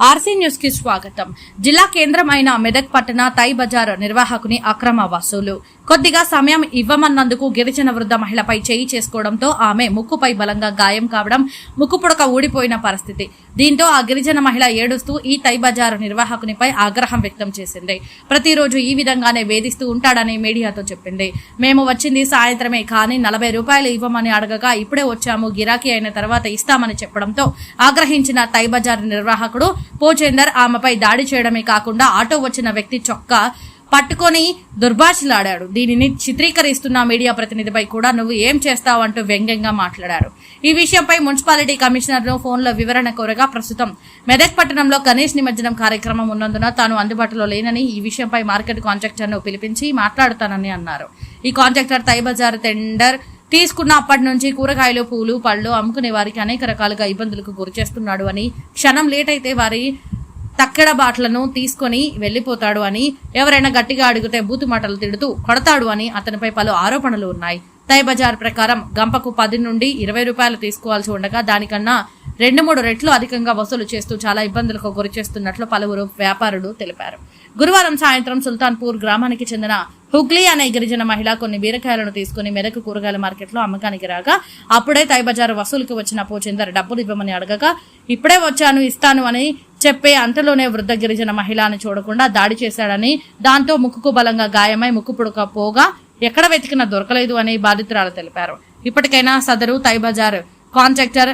RC న్యూస్కి స్వాగతం. జిల్లా కేంద్రం అయిన మెదక్ పట్టణ తై బజార్ నిర్వాహకుని అక్రమ వసూలు. కొద్దిగా సమయం ఇవ్వమన్నందుకు గిరిజన వృద్ధ మహిళపై చేయి చేసుకోవడంతో ఆమె ముక్కుపై బలంగా గాయం కావడం ముక్కు పుడక ఊడిపోయిన పరిస్థితి. దీంతో ఆ గిరిజన మహిళ ఏడుస్తూ ఈ తైబజారు నిర్వాహకునిపై ఆగ్రహం వ్యక్తం చేసింది. ప్రతిరోజు ఈ విధంగానే వేధిస్తూ ఉంటాడని మీడియాతో చెప్పింది. మేము వచ్చింది సాయంత్రమే కానీ నలభై రూపాయలు ఇవ్వమని అడగగా ఇప్పుడే వచ్చాము గిరాకీ అయిన తర్వాత ఇస్తామని చెప్పడంతో ఆగ్రహించిన తైబజార్ నిర్వాహకుడు పోచేందర్ ఆమెపై దాడి చేయడమే కాకుండా ఆటో వచ్చిన వ్యక్తి చొక్కా పట్టుకొని దుర్భాషలాడాడు. దీనిని చిత్రీకరిస్తున్న మీడియా ప్రతినిధిపై కూడా నువ్వు ఏం చేస్తావు అంటూ వ్యంగ్యంగా మాట్లాడారు. ఈ విషయంపై మున్సిపాలిటీ కమిషనర్ను ఫోన్లో వివరణ కోరగా ప్రస్తుతం మెదక్ పట్టణంలో గణేష్ నిమజ్జనం కార్యక్రమం ఉన్నందున తాను అందుబాటులో లేనని ఈ విషయంపై మార్కెట్ కాంట్రాక్టర్ను పిలిపించి మాట్లాడుతానని అన్నారు. ఈ కాంట్రాక్టర్ తైబజార్ టెండర్ తీసుకున్న అప్పటి నుంచి కూరగాయలు పూలు పళ్ళు అమ్ముకునే వారికి అనేక రకాలుగా ఇబ్బందులకు గురి చేస్తున్నాడు అని క్షణం లేట్ అయితే వారి తక్కెడ బాట్లను తీసుకొని వెళ్ళిపోతాడు అని ఎవరైనా గట్టిగా అడిగితే బూతు మాటలు తిడుతూ కొడతాడు అని అతనిపై పలు ఆరోపణలు ఉన్నాయి. తై బజార్ ప్రకారం గంపకు పది నుండి ఇరవై రూపాయలు తీసుకోవాల్సి ఉండగా దానికన్నా రెండు మూడు రెట్లు అధికంగా వసూలు చేస్తూ చాలా ఇబ్బందులకు గురి చేస్తున్నట్లు పలువురు వ్యాపారులు తెలిపారు. గురువారం సాయంత్రం సుల్తాన్పూర్ గ్రామానికి చెందిన హుగ్లీ అనే గిరిజన మహిళ కొన్ని బీరకాయలను తీసుకుని మెదక్ కూరగాయల మార్కెట్లో అమ్మకానికి రాగా అప్పుడే తైబజారు వసూలుకి వచ్చిన పోచిందర్ డబ్బులు ఇవ్వమని అడగగా ఇప్పుడే వచ్చాను ఇస్తాను అని చెప్పే అంతలోనే వృద్ధ గిరిజన మహిళ అని చూడకుండా దాడి చేశాడని దాంతో ముక్కుకు బలంగా గాయమై ముక్కు పుడక పోగా ఎక్కడ వెతికినా దొరకలేదు అని బాధితురాలు తెలిపారు. ఇప్పటికైనా సదరు తైబజార్ కాంట్రాక్టర్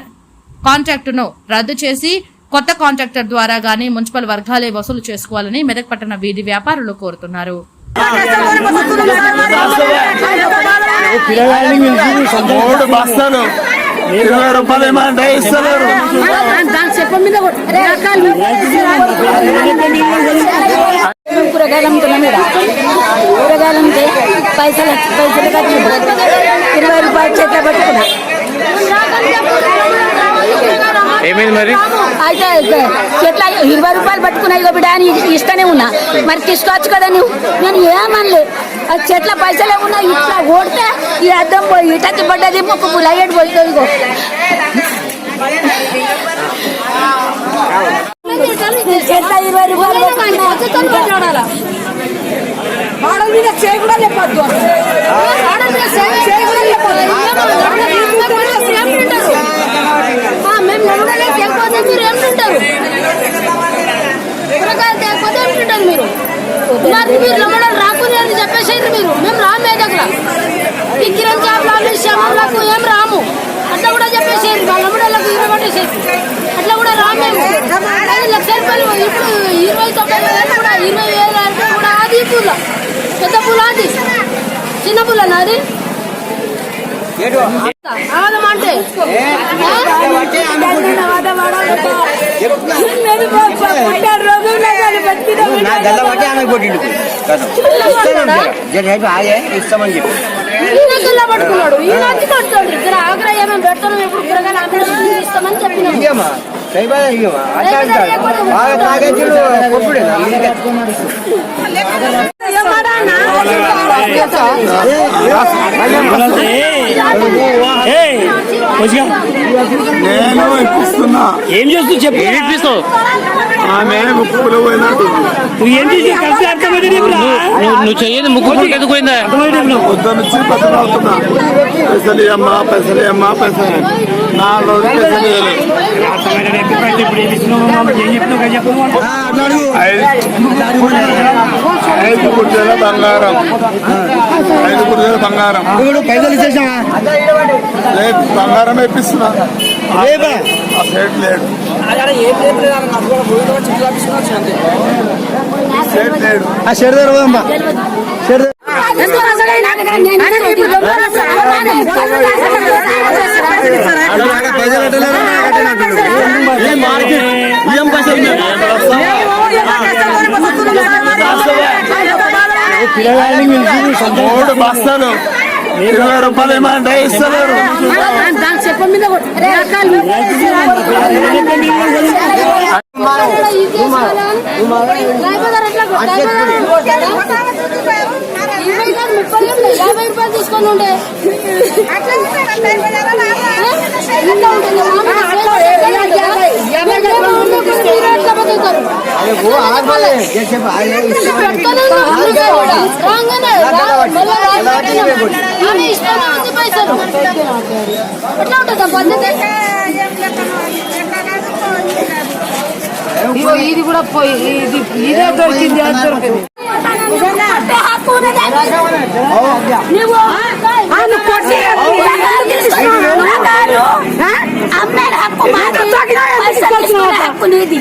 కాంట్రాక్టును రద్దు చేసి కొత్త కాంట్రాక్టర్ ద్వారా గానీ మున్సిపల్ వర్గాలే వసూలు చేసుకోవాలని మెదక్ పట్టణ వీధి వ్యాపారులు కోరుతున్నారు. రూపాయలు కూరగాయలు అమ్ముతున్నాం ఇక్కడ కూరగాయలు అమ్మితే పైసలు పైసలు ఖర్చు ఇరవై రూపాయలు చెట్ల పట్టుకున్నా ఏమైంది మరి? అయితే చెట్ల ఇరవై రూపాయలు పట్టుకున్నాయి ఇక బిడ్డ అని ఇస్తూనే ఉన్నా. మరి తీసుకోవచ్చు కదా నువ్వు? నేను ఏమనలే. ఆ చెట్ల పైసలే ఉన్నా ఇట్లా ఓడితే ఈ అద్దం పోయి ఇటకి పడ్డది ముక్కు పులయ్యేడు పోయి ఇరవై రూపాయలు మోడల్ మీద చేయి కూడా చెప్పొద్దు మేము నమ్మడలే తేకపోతే మీరు ఏమిటంటారు కూరగాయలు తేకపోతే ఏమిటంటారు మీరు మరి మీరు నమ్మడం రాకుండా అని చెప్పేసి మీరు మేము రాము మీ దగ్గర ఈ కిరణ్ షాప్లు శ్యామలకు ఏం రాము అట్లా కూడా చెప్పేసి వాళ్ళ నమ్మడాలకు ఇరవై పట్టేసేసి అట్లా కూడా రాము మేము అది లక్ష రూపాయలు ఇప్పుడు ఇరవై తొంభై వేలు కూడా ఇరవై వేలు అంటే కూడా అది పూల పెద్ద పూల అది చిన్న పూల నాది అంటే? ఇస్తామని చెప్పి. కొడతాడు. ఇక్కడ ఏమేమి పెడతాను ఎప్పుడు కూరగాయలు ఇస్తామని నేను ఇప్పిస్తున్నా ఏం చేస్తూ చెప్పు. ఇప్పిస్తావు ఆమె ముక్కులు పోయినట్టు నువ్వు ఏం చేసి కలిసి. నువ్వు చెయ్యదు ముక్కు పుట్టుకు ఎందుకు పోయిందా? పొద్దు నుంచి పక్కన అవుతున్నా. పైసలు ఇయ్యమ్మా పైసలు ఇయ్యమ్మా పైసలు ఐదు ఐదు కుర్చీల బంగారం. ఐదు కుర్చీల బంగారం. ఇప్పుడు పైసలు రేపు బంగారం ఇప్పిస్తున్నా ఆ సైడ్ లేడు సైడ్ లేడు ఆ షెడ్ దగ్గర పోదమ్మా షెడ్ మూడు బస్తాలు ఇరవై రూపాయలు యాభై రూపాయలు తీసుకొని ఉండే అట్లా ఉంటుంది మళ్ళీ చెప్పు, ఆయన ఇది ఇష్టం. పెట్టుకొని ఉన్నాం అందుకే కూడా. రాగానే రా- మళ్ళీ రాగానే ఆమె ఇష్టం ఉంది పైసలు ఎట్లా ఉంటుంది పద్ధతి ఇది కూడా పోయి ఇది ఇదే దొరికింది అది దొరికింది అమ్మాయి హక్కు మాది పైసలు హక్కు నీది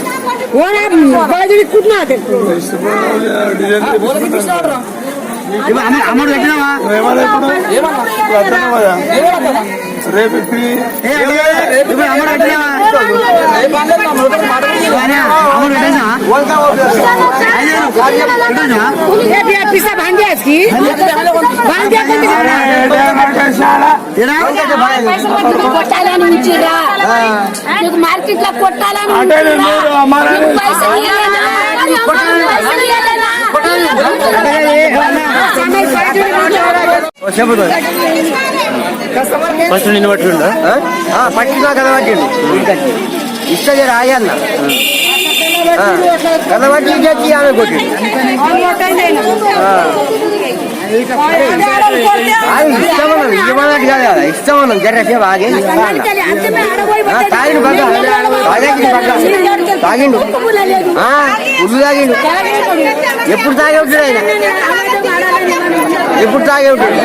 ఓరా బాజుడి కుట్టినాది అమ్మడు పెట్టినావా? రేపు రేపిత్రి మార్కెట్లో కొట్టాలని పైసలు ఫస్ట్ నిన్ను పట్టుండ పట్టినా కదా పట్టిండు ఇస్తే రాయన్న. కథ పట్టి ఇచ్చి ఆమె ఇష్టమన్నాం ఇవ్వమన్నట్టు కాదు కదా ఇష్టమన్నాం జర్రసేపు ఆగే. తాగిండు పక్క. తాగిండు పక్క. తాగిండు. ఆ, ఉల్లు తాగిండు. ఎప్పుడు తాగే ఉంటాడు ఆయన? ఎప్పుడు తాగే ఉంటాడు?